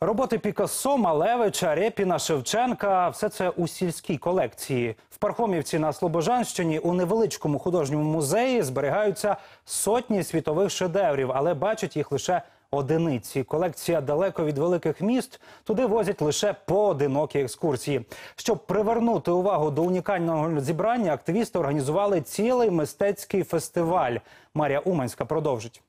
Роботи Пікассо, Малевича, Рєпіна, Шевченка все це у сільській колекції. В Пархомівці на Слобожанщині у невеличкому художньому музеї зберігаються сотні світових шедеврів, але бачать їх лише одиниці. Колекція далеко від великих міст. Туди возять лише поодинокі екскурсії. Щоб привернути увагу до унікального зібрання, активісти організували цілий мистецький фестиваль. Марія Уманська продовжить.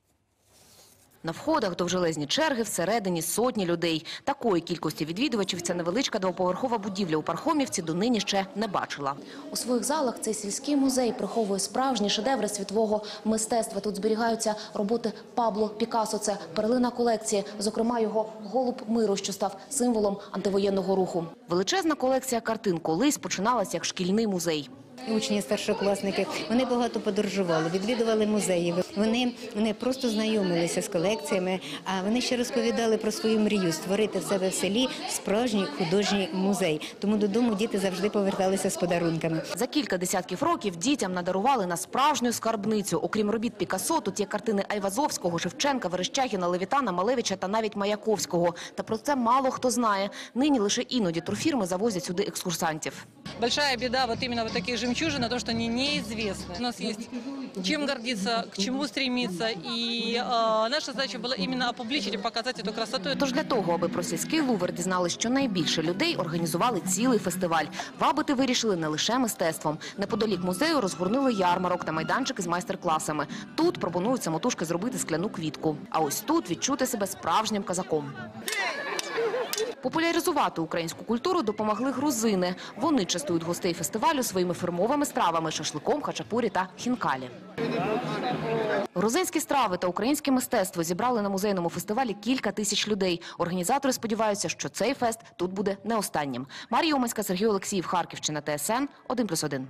На входах довжелезні черги, всередині сотні людей. Такої кількості відвідувачів ця невеличка двоповерхова будівля у Пархомівці донині ще не бачила. У своїх залах цей сільський музей приховує справжні шедеври світового мистецтва. Тут зберігаються роботи Пабло Пікассо. Це перлина колекції, зокрема його голуб миру, що став символом антивоєнного руху. Величезна колекція картин колись починалася як шкільний музей. Учні, старшокласники, вони багато подорожували, відвідували музеї. Вони не просто знайомилися з колекціями, а вони ще розповідали про свою мрію створити в себе в селі справжній художній музей. Тому додому діти завжди поверталися з подарунками. За кілька десятків років дітям надарували на справжню скарбницю. Окрім робіт Пікассо, тут є картини Айвазовського, Шевченка, Верещагіна, Левітана, Малевича та навіть Маяковського. Та про це мало хто знає. Нині лише іноді турфірми завозять сюди екскурсантів. Большая беда вот именно вот таких жемчужин, а то, что они неизвестны. У нас есть чем гордиться, к чему стремиться. И э, наша задача была именно опубличить и показать эту красоту. Тож для того, аби про сільський лувр дізнали щонайбільше людей, організували цілий фестиваль. Вабити вирішили не лише мистецтвом. Неподалік музею розгорнули ярмарок та майданчики з майстер-класами. Тут пропонують самотужки зробити скляну квітку. А ось тут відчути себе справжнім казаком. Популяризувати українську культуру допомогли грузини. Вони частують гостей фестивалю своїми фирмовими стравами – шашликом, хачапурі та хінкалі. Грузинські страви та українське мистецтво зібрали на музейному фестивалі кілька тисяч людей. Організатори сподіваються, що цей фест тут буде не останнім. Марія Уманська, Сергій Олексіїв, Харківщина, ТСН 1+,1.